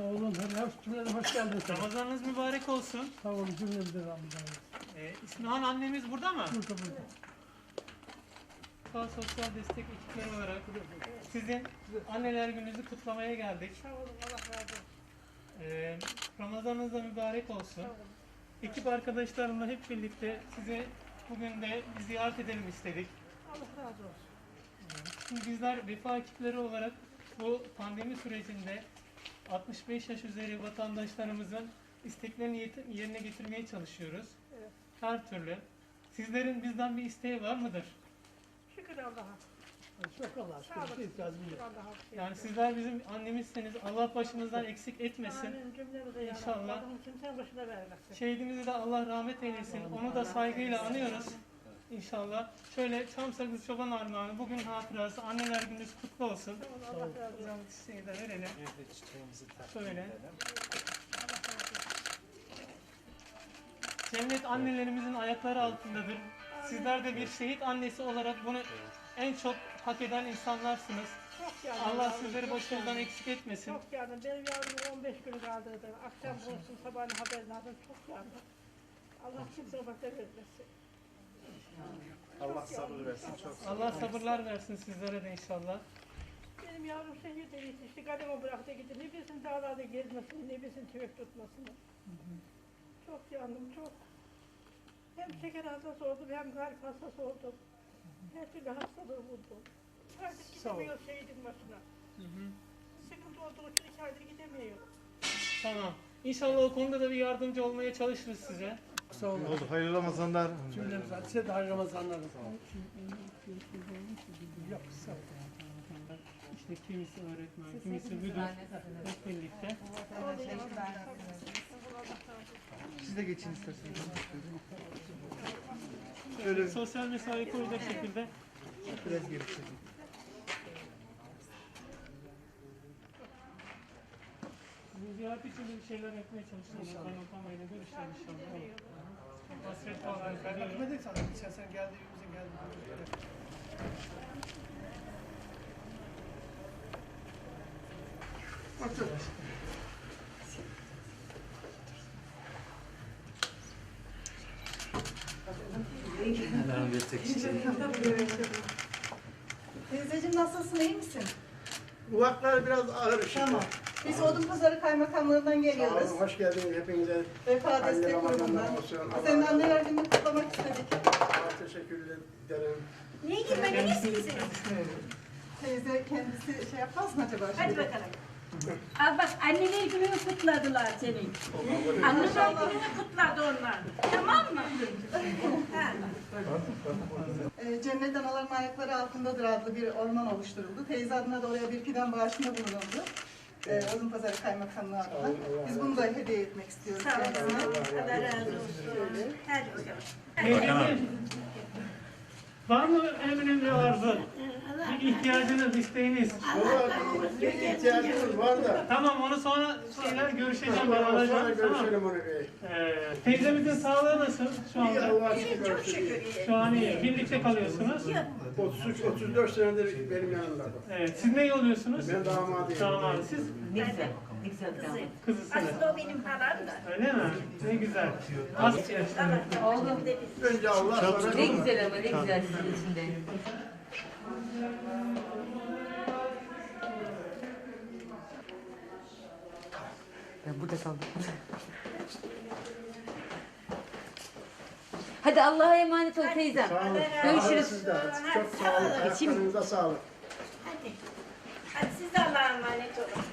Sağ olun. Her cümleden hoş geldiniz. Ramazanınız mübarek olsun. Sağ olun cümlemize Ramazan. Ee, İsmihan annemiz burada mı? Burada burada. Sağ sosyal destek ekipleri olarak sizin anneler gününüzü kutlamaya geldik. Sağ olun, Allah razı olsun. Ee, Ramazanınız da mübarek olsun. Sağ olun. Ekip arkadaşlarımla hep birlikte sizi bugün de bir ziyaret edelim istedik. Allah razı olsun. Şimdi bizler vefa ekipleri olarak bu pandemi sürecinde 65 yaş üzeri vatandaşlarımızın isteklerini yerine getirmeye çalışıyoruz. Evet. Her türlü. Sizlerin bizden bir isteği var mıdır? Şükür Allah'a. Çok Allah Sağ aşkına. olun. Bir ihtiyacım Şükür. Allah'a. Yani sizler bizim annemizseniz Allah başımızdan eksik etmesin. Amin cümlemize İnşallah. Kimsenin başına vermesin. Şehidimizi de Allah rahmet eylesin. Onu da saygıyla anıyoruz. İnşallah. Şöyle Çam Sakız Çoban Armağanı bugün hatırası anneler gününüz kutlu olsun. Sağ olun, Allah razı olsun. Güzel çiçeği de verelim. Şöyle. Cennet annelerimizin ayakları altındadır. Sizler de bir şehit annesi olarak bunu en çok hak eden insanlarsınız. Çok. Allah yavrum, sizleri çok başınızdan eksik etmesin. Çok yandım. Benim yavrum 15 gün kaldırdı. Akşam konuştum, sabahleyin haberini aldım. Çok yandım. Allah kimseye başına vermesin. Allah sabır versin. Çok Allah sabırlar versin sizlere de inşallah. Benim yavrum şehirde yetişti. Kalemi bıraktı gitti. Ne bilsin dağlarda gezmesini, ne bilsin tüfek tutmasını. Çok yandım, çok. Hem şeker hastası oldum, hem kalp hastası oldum. Her türlü hastalığı buldum. Artık gidemiyor şehidin başına. Sıkıntı olduğu için iki aydır gidemiyor. Tamam. İnşallah o konuda da bir yardımcı olmaya çalışırız size. Sağ olun. oldu. Hayırlı Ramazanlar. Cümlemize. Size de hayırlı Ramazanlar. Yok sağ olun. İşte kimisi öğretmen, kimisi müdür hep birlikte. Siz de geçin isterseniz. Şöyle sosyal mesafeyi koruyacak şekilde Biraz geri çekin. bu ziyaret için bir şeyler yapmaya çalışacağız. Kaymakam Bey'le görüşeceğiz inşallah. Geldi evimize geldi. Teyzeciğim nasılsın, iyi misin? Ufaklar biraz ağır işte. Tamam. Biz Odunpazarı Kaymakamlığından Sağ geliyoruz. olun, hoş geldiniz hepinize. Vefa Destek Grubundan. Senin anneler gününü kutlamak istedik. Çok teşekkür ederim. Niye girmediniz ki siz? Teyze kendisi şey yapmaz mı acaba? Hadi şimdi? bakalım. Al bak anneler gününü kutladılar senin. Anneler gününü kutladı onlar. Tamam mı? Ee, Cennet Anaların Ayakları Altındadır adlı bir orman oluşturuldu. Teyze adına da oraya bir fidan bağışında bulunuldu. Ee, Odunpazarı Kaymakamlığı adına. Biz bunu da hediye etmek istiyoruz Sağ olun. Allah razı olsun. Hadi bakalım. Teyzeciğim, Var mı emrin bir arzu? Bir ihtiyacınız, isteğiniz? Valla bir ihtiyacımız var da. Tamam onu sonra şeyler görüşeceğim ben Sonra, sonra alacağım. Tamam. görüşelim onu bir. Ee, teyzemizin sağlığı nasıl şu İyi anda? Allah'a şükür. Çok şükür. Şu an iyi. Birlikte kalıyorsunuz. 33 34 senedir benim yanımda. Evet. Siz ne oluyorsunuz? Ben damadıyım. Damat. Siz Ne güzel. Ne güzel bir damat. kızısınız. Aslında o benim halam da. Öyle mi? Ne güzel. Az yaşlı. Oğlum dedi. Önce Allah sonra Ne güzel ama ne güzel sizin içinde. Ben burada kaldım. Hadi Allah'a emanet ol teyzem. Sağ olun. Görüşürüz. Siz de. Çok sağ olun. Ayaklarınıza sağlık. Hadi. Hadi siz de Allah'a emanet olun.